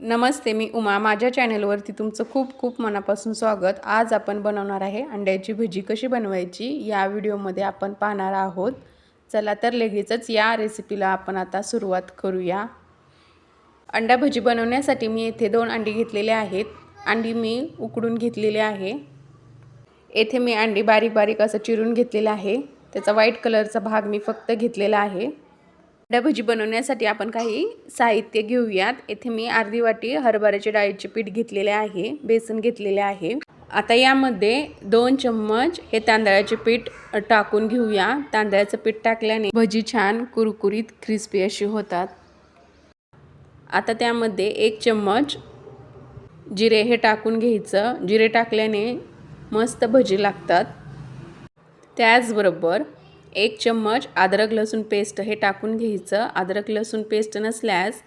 नमस्ते मी उमा. माझ्या चॅनलवरती तुमचं खूप खूप मनापासून स्वागत. आज आपण बनवणार आहे अंड्याची भजी कशी बनवायची या व्हिडिओमध्ये आपण पाहणार आहोत. चला तर लगेचच या रेसिपीला आपण आता सुरुवात करूया. अंडा भजी बनवण्यासाठी मी येथे दोन अंडी घेतलेले आहेत. अंडी मी उकडून घेतलेली आहे. येथे मी अंडी बारीक बारीक असं चिरून घेतलेलं आहे. त्याचा व्हाईट कलरचा भाग मी फक्त घेतलेला आहे. भजी बनवण्यासाठी आपण काही साहित्य घेऊयात. येथे मी अर्धी वाटी हरभऱ्याचे डाळीचे पीठ घेतलेले आहे बेसन घेतलेले आहे. आता यामध्ये दोन चम्मच हे तांदळाचे पीठ टाकून घेऊया. तांदळाचं पीठ टाकल्याने भजी छान कुरकुरीत क्रिस्पी अशी होतात. आता त्यामध्ये एक चम्मच जिरे हे टाकून घ्यायचं. जिरे टाकल्याने मस्त भजी लागतात. त्याचबरोबर एक चम्मच अद्रक लसूण पेस्ट हे टाकून घ्यायचं. अद्रक लसूण पेस्ट नसल्यास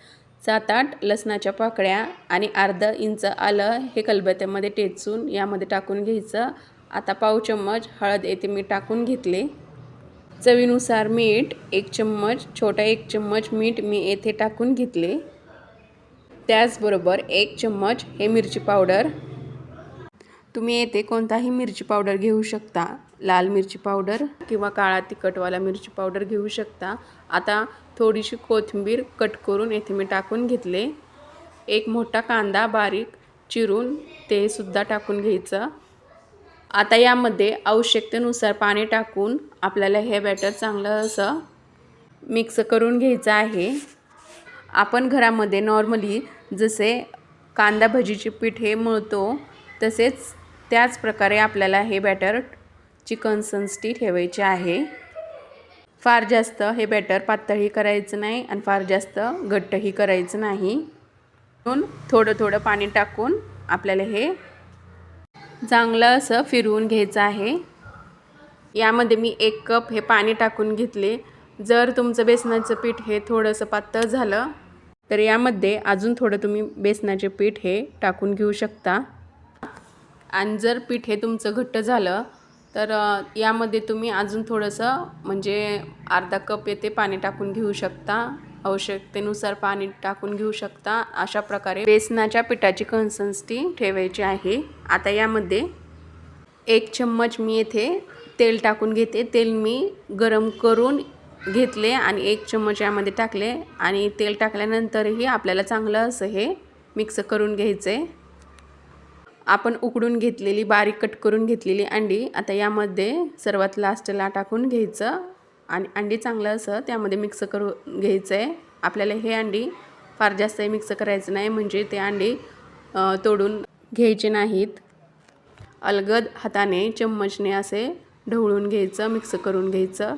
सात आठ लसणाच्या पाकळ्या आणि अर्धा इंच आलं हे कलबत्यामध्ये टेचून यामध्ये टाकून घ्यायचं. आता पाव चम्मच हळद येथे मी टाकून घेतले. चवीनुसार मीठ एक चम्मच छोटा एक चम्मच मीठ मी येथे टाकून घेतले. त्याचबरोबर एक चम्मच हे मिरची पावडर तुम्ही येथे कोणताही मिरची पावडर घेऊ शकता. लाल मिरची पावडर किंवा काळा तिखटवाला मिरची पावडर घेऊ शकता. आता थोडीशी कोथिंबीर कट करून येथे मी टाकून घेतले. एक मोठा कांदा बारीक चिरून ते सुद्धा टाकून घ्यायचं. आता यामध्ये आवश्यकतेनुसार पाणी टाकून आपल्याला हे बॅटर चांगलं असं मिक्स करून घ्यायचं आहे. आपण घरामध्ये नॉर्मली जसे कांदा भजीचे पीठ हे मळतो तसेच त्याच प्रकारे आपल्याला हे बॅटर ची कन्सन्स्टी ठेवायची आहे. फार जास्त हे बॅटर पातळही करायचं नाही आणि फार जास्त घट्टही करायचं नाही. म्हणून थोडं थोडं पाणी टाकून आपल्याला हे चांगलं असं फिरवून घ्यायचं आहे. यामध्ये मी एक कप हे पाणी टाकून घेतले. जर तुमचं बेसनाचं पीठ हे थोडंसं पातळ झालं तर यामध्ये अजून थोडं तुम्ही बेसनाचे पीठ हे टाकून घेऊ शकता. आणि जर पीठ हे तुमचं घट्ट झालं तर यामध्ये तुम्ही अजून थोडंसं म्हणजे अर्धा कप येते पाणी टाकून घेऊ शकता. आवश्यकतेनुसार पाणी टाकून घेऊ शकता. अशा प्रकारे बेसनाच्या पिठाची कन्सन्स्टी ठेवायची आहे. आता यामध्ये एक चम्मच मी येथे तेल टाकून घेते. तेल मी गरम करून घेतले आणि एक चम्मच यामध्ये टाकले. आणि तेल टाकल्यानंतरही आपल्याला चांगलं असं हे मिक्स करून घ्यायचं आहे आपण उकडून घेतलेली बारीक कट करून घेतलेली अंडी आता यामध्ये सर्वात लास्टला टाकून घ्यायचं. आणि अंडी चांगलं असं त्यामध्ये मिक्स करून घ्यायचं आहे आपल्याला हे अंडी फार जास्त मिक्स करायचं नाही म्हणजे ते अंडी तोडून घ्यायचे नाहीत. अलगद हाताने चम्मचने असे ढवळून घ्यायचं मिक्स करून घ्यायचं.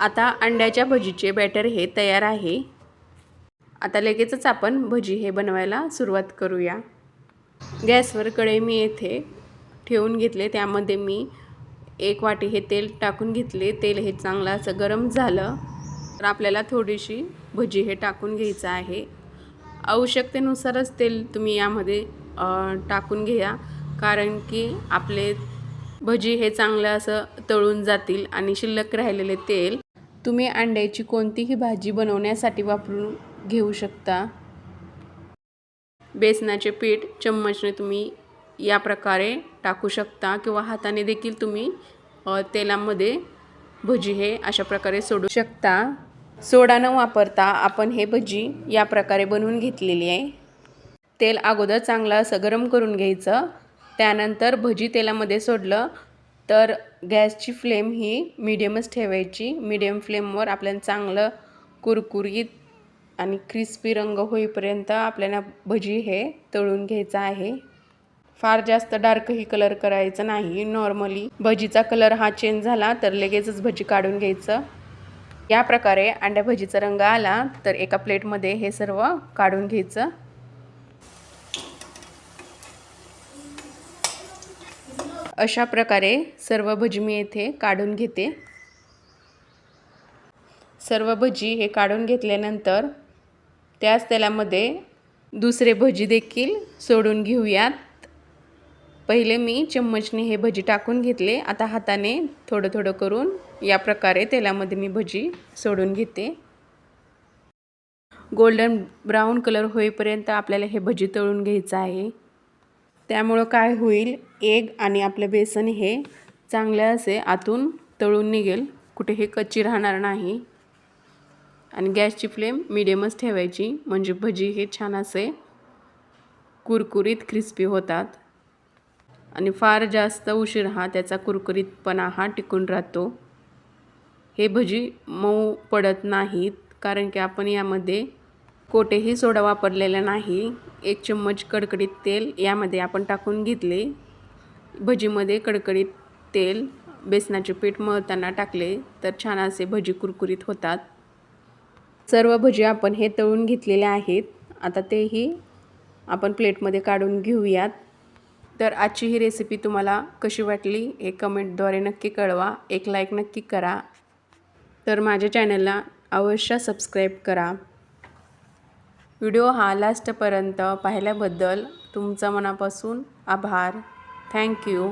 आता अंड्याच्या भजीचे बॅटर हे तयार आहे. आता लगेचच आपण भजी हे बनवायला सुरुवात करूया. गॅसवर कढई मी येथे ठेवून घेतले. त्यामध्ये मी एक वाटी हे तेल टाकून घेतले. तेल हे चांगलं असं गरम झालं तर आपल्याला थोडीशी भजी हे टाकून घ्यायचं आहे. आवश्यकतेनुसारच तेल तुम्ही यामध्ये टाकून घ्या. कारण की आपले भजी हे चांगलं असं तळून जातील आणि शिल्लक राहिलेले तेल तुम्ही अंड्याची कोणतीही भाजी बनवण्यासाठी वापरून घेऊ शकता. बेसनाचे पीठ चम्मचने तुम्ही या प्रकारे टाकू शकता किंवा हाताने देखील तुम्ही तेलामध्ये भजी हे अशा प्रकारे सोडू शकता. सोडा न वापरता आपण हे भजी या प्रकारे बनवून घेतलेली आहे. तेल अगोदर चांगलं असं गरम करून घ्यायचं. त्यानंतर भजी तेलामध्ये सोडलं तर गॅसची फ्लेम ही मिडियमच ठेवायची. मिडियम फ्लेमवर आपल्याला चांगलं कुरकुरीत आणि क्रिस्पी रंग होईपर्यंत आपल्याला भजी हे तळून घ्यायचं आहे. फार जास्त डार्कही कलर करायचं नाही. नॉर्मली भजीचा कलर हा चेंज झाला तर लगेचच भजी काढून घ्यायचं. या प्रकारे अंड्या भजीचा रंग आला तर एका प्लेटमध्ये हे सर्व काढून घ्यायचं. अशा प्रकारे सर्व भजी मी येथे काढून घेते. सर्व भजी हे काढून घेतल्यानंतर त्याच तेलामध्ये दुसरे भजी देखील सोडून घेऊयात. पहिले मी चम्मचने हे भजी टाकून घेतले. आता हाताने थोडं थोडं करून या प्रकारे तेलामध्ये मी भजी सोडून घेते. गोल्डन ब्राऊन कलर होईपर्यंत आपल्याला हे भजी तळून घ्यायचं आहे. त्यामुळं काय होईल? एग आणि आपलं बेसन हे चांगलं असे आतून तळून निघेल. कुठे हे कच्ची राहणार नाही. आणि गॅसची फ्लेम मिडियमच ठेवायची. म्हणजे भजी हे छान असे कुरकुरीत क्रिस्पी होतात. आणि फार जास्त उशीर हा त्याचा कुरकुरीतपणा हा टिकून राहतो. हे भजी मऊ पडत नाहीत कारण की आपण यामध्ये कोठेही सोडा वापरलेला नाही. एक चम्मच कडकडीत तेल यामध्ये आपण टाकून घेतले. भजीमध्ये कडकडीत तेल बेसनाचे पीठ मळताना टाकले तर छान असे भजी कुरकुरीत होतात. सर्व भजी आपण हे तळून घेतलेले आहेत. आता तेही आपण प्लेटमध्ये काढून घेऊयात. तर आजची ही रेसिपी तुम्हाला कशी वाटली हे कमेंटद्वारे नक्की कळवा. एक लाईक नक्की करा. तर माझ्या चॅनलला अवश्य सबस्क्राईब करा. व्हिडिओ हा लास्टपर्यंत पाहिल्याबद्दल तुमचा मनापासून आभार. थँक्यू